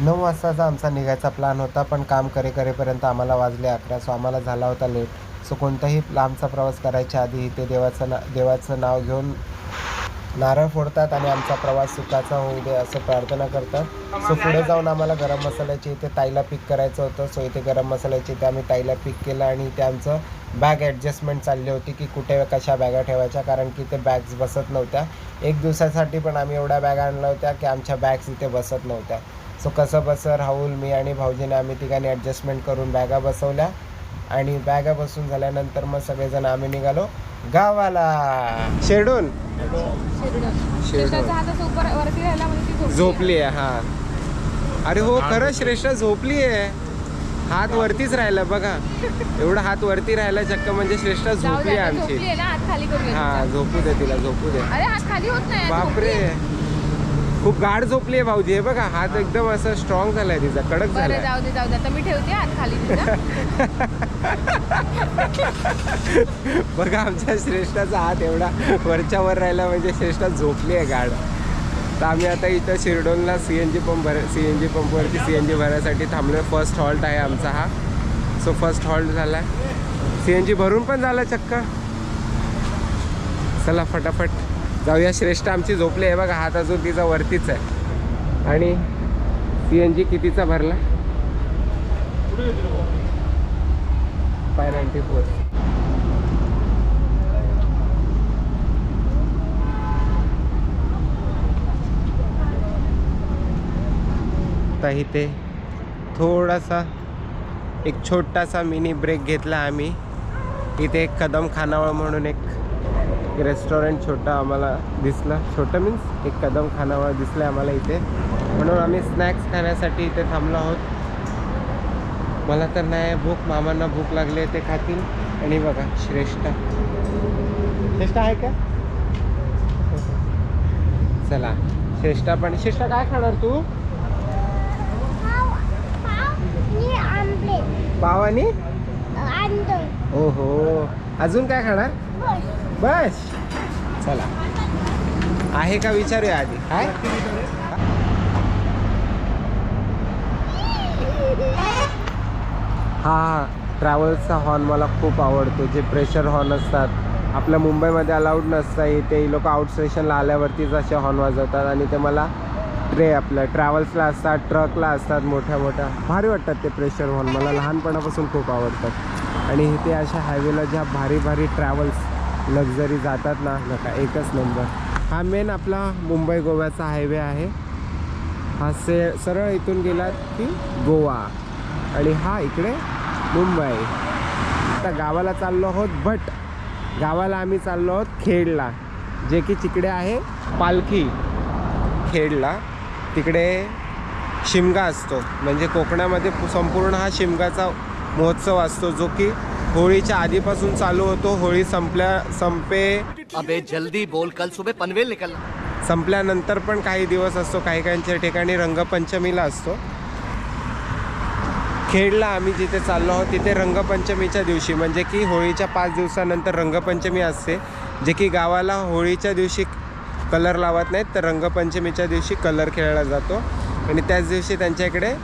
नऊ वाजताचा आमचा निघायचा प्लॅन होता पण काम करे करेपर्यंत आम्हाला वाजले अकरा. सो आम्हाला झाला होता लेट सो कोणताही लांबचा प्रवास करायच्या आधी इथे देवाचं ना देवाचं नाव घेऊन नारळ फोडतात आणि आमचा प्रवास सुखाचा होऊ दे असं प्रार्थना करतात. सो पुढे जाऊन आम्हाला गरम मसाल्याची इथे ताईला पिक करायचं होतं. सो इथे गरम मसाल्याची इथे आम्ही ताईला पिक केलं आणि इथे आमचं बॅग ॲडजस्टमेंट चालली होती की कुठे कशा बॅगा ठेवायच्या कारण की इथे बॅग्स बसत नव्हत्या. एक दिवसासाठी पण आम्ही एवढ्या बॅगा आणल्या होत्या की आमच्या बॅग्स इथे बसत नव्हत्या. सो कसं बसं राहुल मी आणि भाऊजीने आम्ही तिघांनी ॲडजस्टमेंट करून बॅगा बसवल्या. आणि बॅगा बसून झाल्यानंतर मग सगळेजण आम्ही निघालो गावाला. शेडून? म्हणजे ती झोपली आहे हा. अरे हो खरं श्रेष्ठ झोपली आहे. हात वरतीच राहिला बघा. एवढा हात वरती राहिला चक्क म्हणजे श्रेष्ठ झोपली आहे आता झोपली आमची. आहे ना हात खाली करूया हा. झोपू दे तिला झोपू दे. अरे हात खाली होत नाही बापरे. खूप गाढ झोपली आहे भाऊजी. हे बघा हात एकदम असं स्ट्रॉंग झालाय तिचा. कडक बरं झालाय. जाऊ दे जाऊ दे. आता मी ठेवते हात खाली तिचा. बघा आमच्या श्रेष्ठाचा हात एवढा वरच्या वर राहिला म्हणजे श्रेष्ठा झोपली आहे गाड तर आम्ही आता इथं शिरडोनला सी एन जी पंप भर सी एन जी पंपवरती सी एन जी भरायसाठी थांबलो फर्स्ट हॉल्ट आहे आमचा हा. सो फर्स्ट हॉल्ट झाला आहे सी एन जी भरून पण झाला चक्क. चला फटाफट. जाऊया श्रेष्ठ आमची झोपली आहे बघा हात अजून तिचा वरतीच आहे. आणि सी एन जी कितीचा भरला? फाय नाईन्टी फोर आता इथे थोडासा एक छोटासा मिनी ब्रेक घेतला आम्ही. इथे एक कदम खानावळ म्हणून एक रेस्टॉरंट छोटं आम्हाला दिसलं. छोटं मीन्स एक कदम खानावळ दिसलं आम्हाला इथे. म्हणून आम्ही स्नॅक्स खाण्यासाठी इथे थांबलो आहोत. मला तर नाही भूक मामांना भूक लागली आहे ते खातील. आणि बघा श्रेष्ठ. श्रेष्ठ आहे का? चला श्रेष्ठा पण. श्रेष्ठा काय खाणार तू? पाव आणि? ओहो. अजून काय खाणार? बस. चला. आहे का विचारूया आधी? काय हा हा. ट्रॅव्हल्सचा हॉर्न मला खूप आवडतो. जे प्रेशर हॉर्न असतात. आपल्या मुंबईमध्ये अलाउड नसतं इथे लोक आउट स्टेशनला आल्यावरतीच असे हॉर्न वाजवतात आणि ते मला ट्रे आपल्या ट्रॅव्हल्सला असतात ट्रकला असतात मोठ्या मोठ्या. भारी वाटतात ते प्रेशर हॉर्न मला लहानपणापासून खूप आवडतात. आणि इथे अशा हायवेला ज्या भारी भारी ट्रॅव्हल्स लक्झरी जातात ना नका एकच नंबर हा मेन आपला मुंबई गोव्याचा हायवे आहे. हा से सरळ इथून गेलात की गोवा. आणि हा इकडे मुंबई. आता गावाला चाललो आहोत बट गावाला आम्ही चाललो आहोत खेडला. जे की तिकडे आहे पालखी खेडला. तिकडे शिमगा असतो. म्हणजे कोकणामध्ये संपूर्ण हा शिमगाचा महोत्सव असतो जो की होळीच्या आधीपासून चालू होतो. होळी संपल्या संपे अबे जल्दी बोल. कल सुबह पनवेल निकलना संपल्यानंतर पण काही दिवस असतो. काही काहींच्या ठिकाणी रंगपंचमीला असतो. खेडला आम्ही जिथे चाललो आहोत तिथे रंगपंचमीच्या दिवशी म्हणजे की होळीच्या पाच दिवसानंतर रंगपंचमी असते. जे की गावाला होळीच्या दिवशी कलर लावत नाहीत तर रंगपंचमीच्या दिवशी कलर खेळला जातो. आणि त्याच दिवशी त्यांच्या इकडे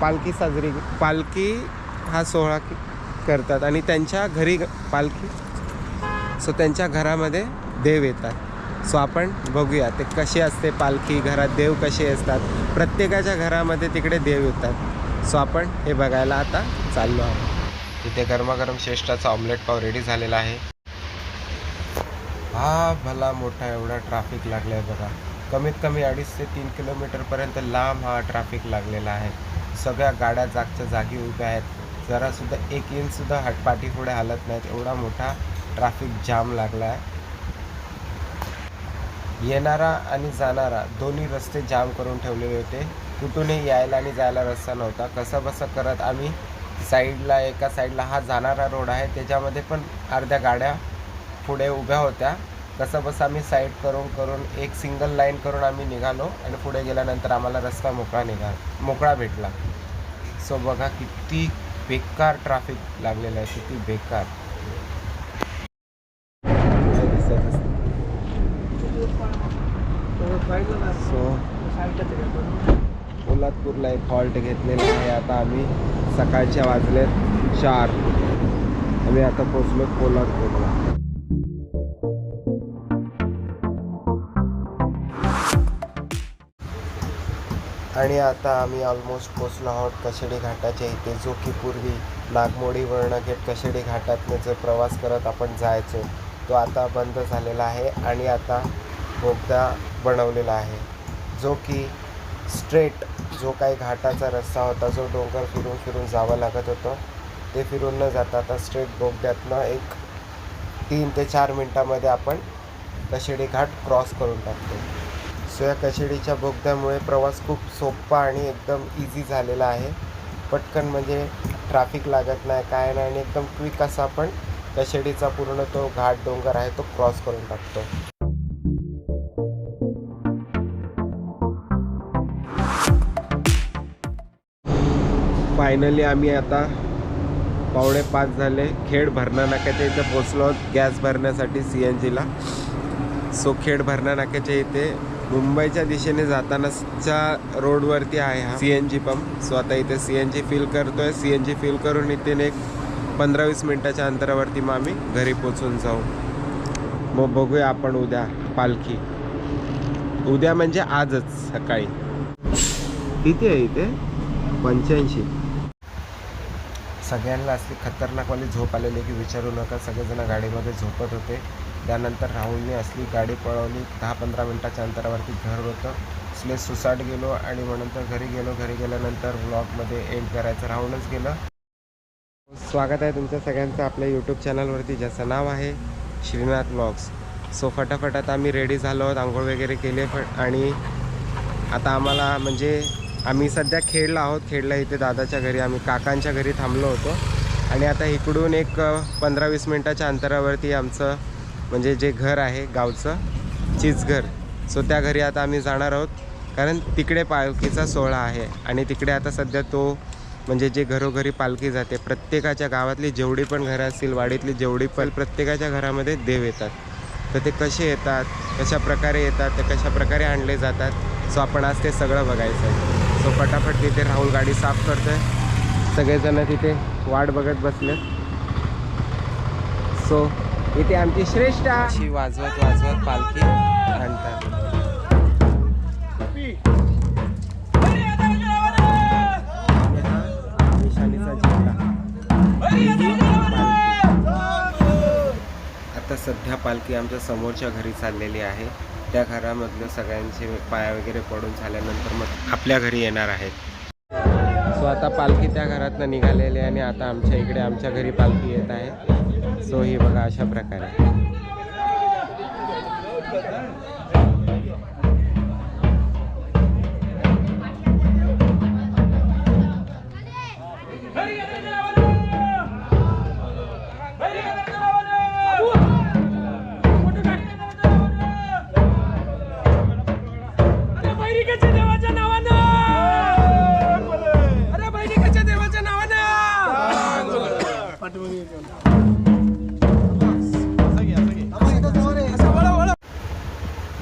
पालखी साजरी पालखी हा सोहळा करतात आणि त्यांच्या घरी ग- पालखी सो त्यांच्या घरामध्ये देव येतात. सो आपण बघूया ते कसे असते पालखी घरात देव कसे असतात. प्रत्येकाच्या घरामध्ये तिकडे देव येतात. सो आपण हे बघायला आता चाललो आहोत. इथे गरमागरम श्रेष्ठाचा ऑमलेट पाव रेडी झालेला आहे. हा भला मोठा एवढा ट्रॅफिक लागला आहे बघा. कमीत कमी अडीच ते तीन किलोमीटरपर्यंत लांब हा ट्रॅफिक लागलेला आहे. सगळ्या गाड्या जागच्या जागी उभ्या आहेत. जरासुद्धा एक इंचसुद्धा हट पाठीपुढे हालत नाहीत. एवढा मोठा ट्रॅफिक जाम लागला आहे येणारा आणि जाणारा दोन्ही रस्ते जाम करून ठेवलेले होते. कुठूनही यायला आणि जायला रस्ता नव्हता. कसं बसं करत आम्ही साईडला एका साईडला हा जाणारा रोड आहे. त्याच्यामध्ये पण अर्ध्या गाड्या पुढे उभ्या होत्या. कसं बसं आम्ही साईड करून करून एक सिंगल लाईन करून आम्ही निघालो आणि पुढे गेल्यानंतर आम्हाला रस्ता मोकळा निघाला मोकळा भेटला. सो बघा किती बेकार ट्रॅफिक लागलेलं आहे किती बेकार. सो पोलादपूरला एक हॉल्ट घेतलेला आहे. आता आम्ही सकाळच्या वाजलेत चार. आम्ही आता पोचलो पोलादपूरला आणि आता आम्ही ऑलमोस्ट पोचलो आहोत कशेडी घाटाच्या इथे. जो की पूर्वी नागमोडी वर्णगेट कशेडी घाटातनं जो प्रवास करत आपण जायचो तो आता बंद झालेला आहे आणि आता बोगदा बनवलेला आहे. जो की स्ट्रेट जो काही घाटाचा रस्ता होता जो डोंगर फिरून फिरून जावं लागत होतं ते फिरून न जाता आता स्ट्रेट बोगद्यातनं एक तीन ते चार मिनटामध्ये आपण कशेडी घाट क्रॉस करून टाकतो. या कशेडीच्या बोगद्यामुळे प्रवास खूप सोपा आणि एकदम इझी झालेला आहे. पटकन म्हणजे ट्रॅफिक लागत नाही काय नाही आणि एकदम क्विक असा आपण कशेडीचा पूर्ण तो घाट डोंगर आहे तो क्रॉस करून टाकतो. फायनली आम्ही आता पावणे पाच झाले. खेड भरणा नाक्याच्या इथे पोचलो आहोत गॅस भरण्यासाठी सी एन जीला सो खेड भरणा नाक्याच्या इथे मुंबईच्या दिशेने जातानाच्या रोडवरती आहे हा. C N G pump so आता इथे सी एन जी फिल करतोय. सी एन जी फिल करून इथे एक पंधरा वीस मिनटाच्या अंतरावरती मग आम्ही घरी पोचून जाऊ. मग बघूया आपण उद्या पालखी. उद्या म्हणजे आजच सकाळी. किती आहे इथे? पंच्याऐंशी. सगळ्यांना असली खतरनाकवाली झोप आलेली की विचारू नका. सगळेजण गाडीमध्ये झोपत होते. त्यानंतर राहुलने असली गाडी पळवली. दहा पंधरा मिनटाच्या अंतरावरती घर होतं. स्ले सुसाट गेलो आणि मग नंतर घरी गेलो. घरी गेल्यानंतर ब्लॉगमध्ये एंड करायचं राहूनच गेलं. स्वागत आहे तुमच्या सगळ्यांचं आपल्या यूट्यूब चॅनलवरती ज्याचं नाव आहे श्रीनाथ ब्लॉग्स सो फटाफट आता आम्ही रेडी झालो आहोत आंघोळ वगैरे केले आणि आता आम्हाला म्हणजे आम्ही सध्या खेडला आहोत. खेडला इथे दादाच्या घरी आम्ही काकांच्या घरी थांबलो होतो. आणि आता इकडून एक पंधरा वीस मिनटाच्या अंतरावरती आमचं म्हणजे जे घर आहे गावचं चिचघर. सो त्या घरी आता आम्ही जाणार आहोत. कारण तिकडे पालखीचा सोहळा आहे. आणि तिकडे आता सध्या तो म्हणजे जे घरोघरी पालखी जाते प्रत्येकाच्या गावातली जेवढी पण घरं असतील वाडीतली जेवढी पण प्रत्येकाच्या घरामध्ये देव येतात. तर ते कसे येतात कशा प्रकारे येतात ते कशा प्रकारे आणले जातात सो आपण आज ते सगळं बघायचं आहे. सो फटाफट तिथे राहुल गाडी साफ करतोय. सगळेजण तिथे वाट बघत बसलेत. सो इथे आमची श्रेष्ठ अशी वाजवत वाजवत पालखी आणतात. आता सध्या पालखी आमच्या समोरच्या घरी चाललेली आहे. त्या घरामधलं सगळ्यांचे पाया वगैरे पडून झाल्यानंतर मग आपल्या घरी येणार आहेत. सो आता पालखी त्या घरातनं निघालेली आहे आणि आता आमच्या इकडे आमच्या घरी पालखी येत आहे. सो ही बघा अशा प्रकारे. बैरिकाच्या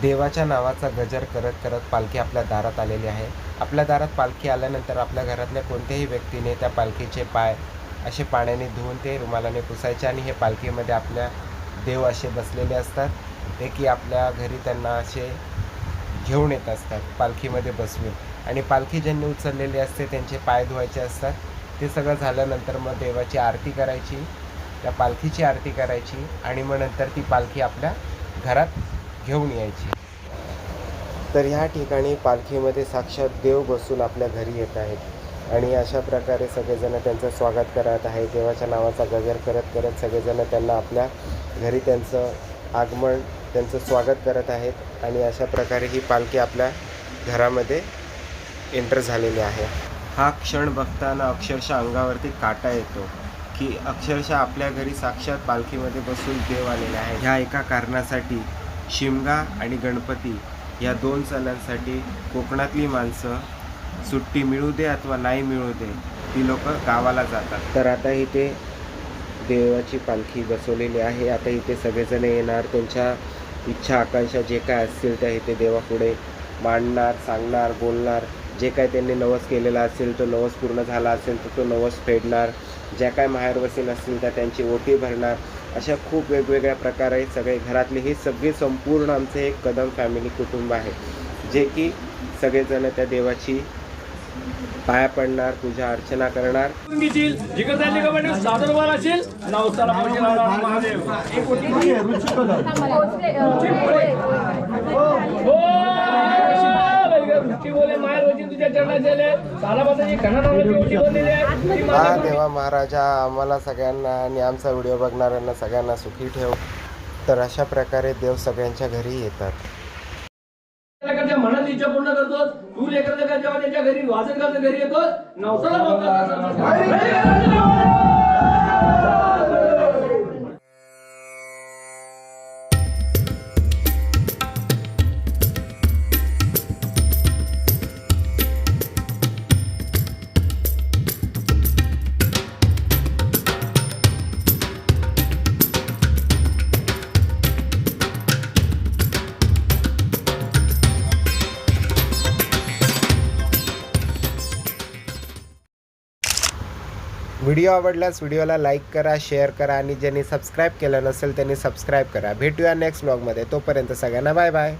देवाच्या नावाचा गजर करत करत पालखी आपल्या दारात आलेली आहे. आपल्या दारात पालखी आल्यानंतर आपल्या घरातल्या कोणत्याही व्यक्तीने त्या पालखीचे पाय असे पाण्याने धुवून ते रुमालाने पुसायचे आणि हे पालखीमध्ये आपल्या देव असे बसलेले असतात. ते की आपल्या घरी त्यांना असे घेऊन येत असतात पालखीमध्ये बसवून. आणि पालखी ज्यांनी उचललेली असते त्यांचे पाय धुवायचे असतात. ते सगळं झाल्यानंतर मग देवाची आरती करायची त्या पालखीची आरती करायची आणि मग नंतर ती पालखी आपल्या घरात घेऊन यायची. तर ह्या ठिकाणी पालखीमध्ये साक्षात देव बसून आपल्या घरी येत आहेत. आणि अशा प्रकारे सगळेजण त्यांचं स्वागत करत आहे देवाच्या नावाचा गजर करत करत सगळेजण त्यांना आपल्या घरी त्यांचं आगमन त्यांचं स्वागत करत आहेत. आणि अशा प्रकारे ही पालखी आपल्या घरामध्ये एंटर झालेली आहे. हा क्षण बघताना अक्षरशः अंगावरती काटा येतो की अक्षरशः आपल्या घरी साक्षात पालखीमध्ये बसून देव आलेला आहे. ह्या एका कारणासाठी शिमगा आणि गणपती या दोन सणांसाठी कोकणातली माणसं सुट्टी मिळू दे अथवा नाही मिळू दे ती लोक गावाला जातात. तर आता इथे देवाची पालखी बसवलेली आहे. आता इथे सगळेजण येणार. त्यांच्या इच्छा आकांक्षा जे काय असतील त्या इथे देवापुढे मांडणार सांगणार बोलणार. जे काय त्यांनी नवस केलेला असेल तो नवस पूर्ण झाला असेल तर तो नवस फेडणार. ज्या काय माहेरवसीन असतील त्या त्यांची ओटी भरणार. अशा खूप वेगवेगळ्या प्रकारे सगळे घरातले हे सगळे संपूर्ण आमचे एक कदम फॅमिली कुटुंब आहे. जे की सगळेजण त्या देवाची पाया पडणार पूजा अर्चना करणार. महादेव. हो बोले तुझ्या ओटी बनलेली आहे. हा देवा महाराजा आम्हाला सगळ्यांना आणि आमचा व्हिडिओ बघणाऱ्यांना सगळ्यांना सुखी ठेव. तर अशा प्रकारे देव सगळ्यांच्या घरी येतात. लेकरच्या मनात इच्छा पूर्ण करतोस तू लेकर जेव्हा त्यांच्या घरी वाचन करता घरी येतोस नवसाला व्हिडिओ आवडल्यास व्हिडिओला लाईक करा शेअर करा आणि ज्यांनी सबस्क्राईब केलं नसेल त्यांनी सबस्क्राईब करा. भेटूया नेक्स्ट ब्लॉगमध्ये तोपर्यंत सगळ्यांना बाय बाय